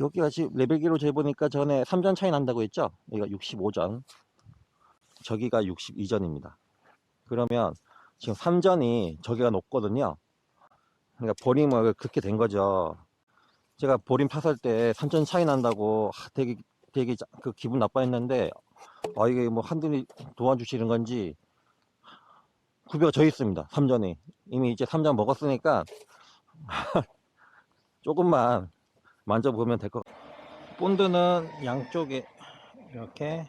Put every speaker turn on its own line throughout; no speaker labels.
여기가 지금 레벨기로 재보니까 전에 3전 차이 난다고 했죠? 여기가 65전. 저기가 62전입니다. 그러면 지금 3전이 저기가 높거든요. 그러니까 보림을 그렇게 된 거죠. 제가 보림 탔을 때 3전 차이 난다고 하, 되게 되게 자- 그 기분 나빠했는데 아 이게 뭐 한분이 도와주시는 건지 구비가 져 있습니다. 3전이 이미 이제 3전 먹었으니까 조금만 만져보면 될 것 같아요. 본드는 양쪽에 이렇게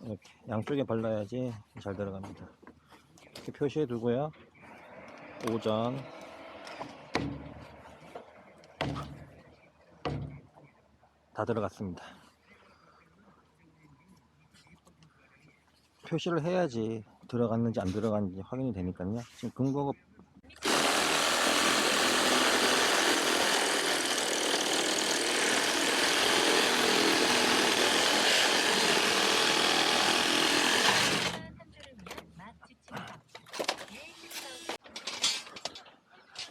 이렇게 양쪽에 발라야지 잘 들어갑니다. 이렇게 표시해 두고요. 오전 다 들어갔습니다. 표시를 해야지 들어갔는지 안 들어갔는지 확인이 되니까요. 지금 근거가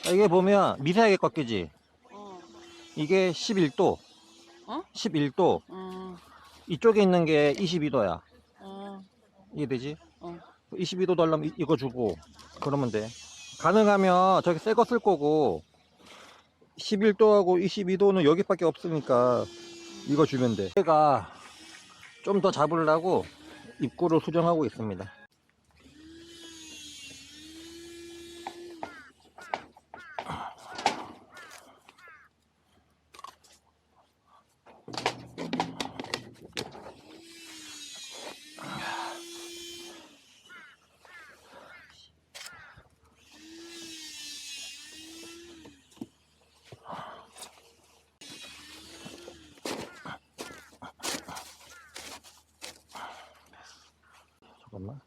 이게 보면 미세하게 꺾이지.
어,
이게 11도.
어?
11도.
어,
이쪽에 있는 게 22도야.
어,
이해되지?
어.
22도 달라면 이- 이거 주고 그러면 돼. 가능하면 저기 새 거 쓸 거고 11도하고 22도는 여기밖에 없으니까 이거 주면 돼. 제가 좀 더 잡으려고 입구를 수정하고 있습니다. 잠깐만.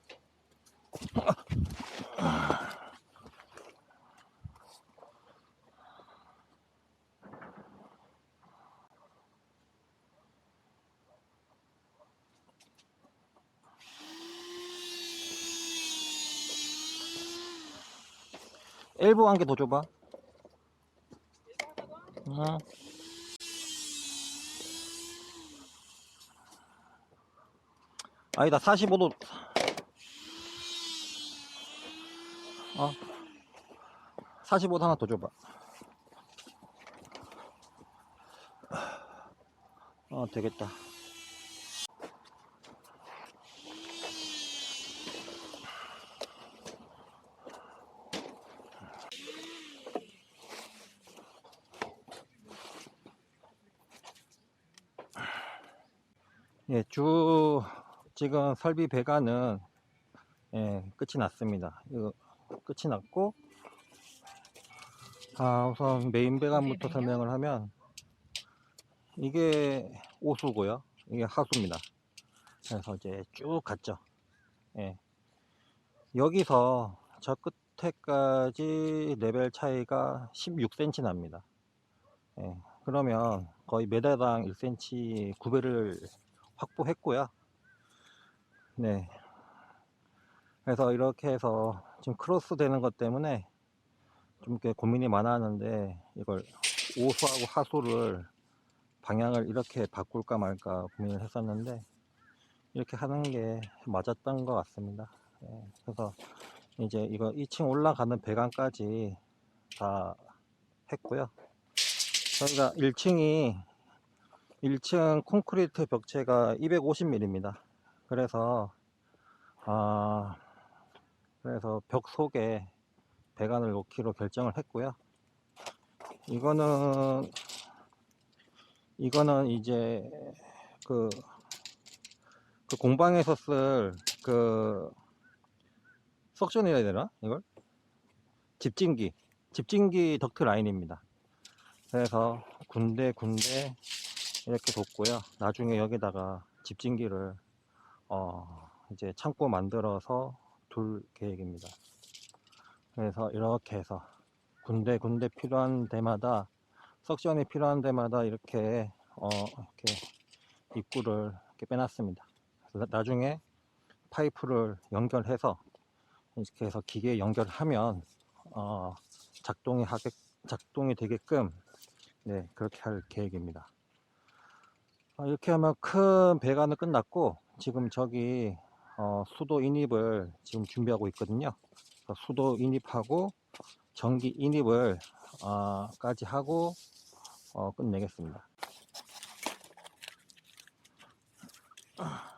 엘보 한 개 더 줘봐. 응. 아니다, 45도. 어. 45도 하나 더 줘봐. 어, 되겠다. 예, 주 지금 설비 배관은 예, 끝이 났습니다. 이거 끝이 났고 아, 우선 메인 배관부터 설명을 하면 이게 오수고요. 이게 하수입니다. 그래서 이제 쭉 갔죠. 예. 여기서 저 끝에까지 레벨 차이가 16cm 납니다. 예. 그러면 거의 메다당 1cm 구배를 확보했고요. 네. 그래서 이렇게 해서 지금 크로스 되는 것 때문에 좀 이렇게 고민이 많았는데 이걸 오수하고 하수를 방향을 이렇게 바꿀까 말까 고민을 했었는데 이렇게 하는 게 맞았던 것 같습니다. 네. 그래서 이제 이거 2층 올라가는 배관까지 다 했고요. 저희가 1층이 1층 콘크리트 벽체가 250mm입니다. 그래서 아 그래서 벽 속에 배관을 놓기로 결정을 했고요. 이거는 이거는 이제 그, 그 공방에서 쓸그 석션이라 해야 되나 이걸 집진기 집진기 덕트 라인입니다. 그래서 군데 군데 이렇게 뒀고요. 나중에 여기다가 집진기를 어 이제 창고 만들어서 둘 계획입니다. 그래서 이렇게 해서 군데 군데 필요한 데마다 석션이 필요한 데마다 이렇게 어 이렇게 입구를 이렇게 빼놨습니다. 나중에 파이프를 연결해서 이렇게 해서 기계에 연결하면 어 작동이 하게 작동이 되게끔 네, 그렇게 할 계획입니다. 아, 이렇게 하면 큰 배관은 끝났고, 지금 저기, 어, 수도 인입을 지금 준비하고 있거든요. 수도 인입하고, 전기 인입을, 어, 까지 하고, 어, 끝내겠습니다. 아.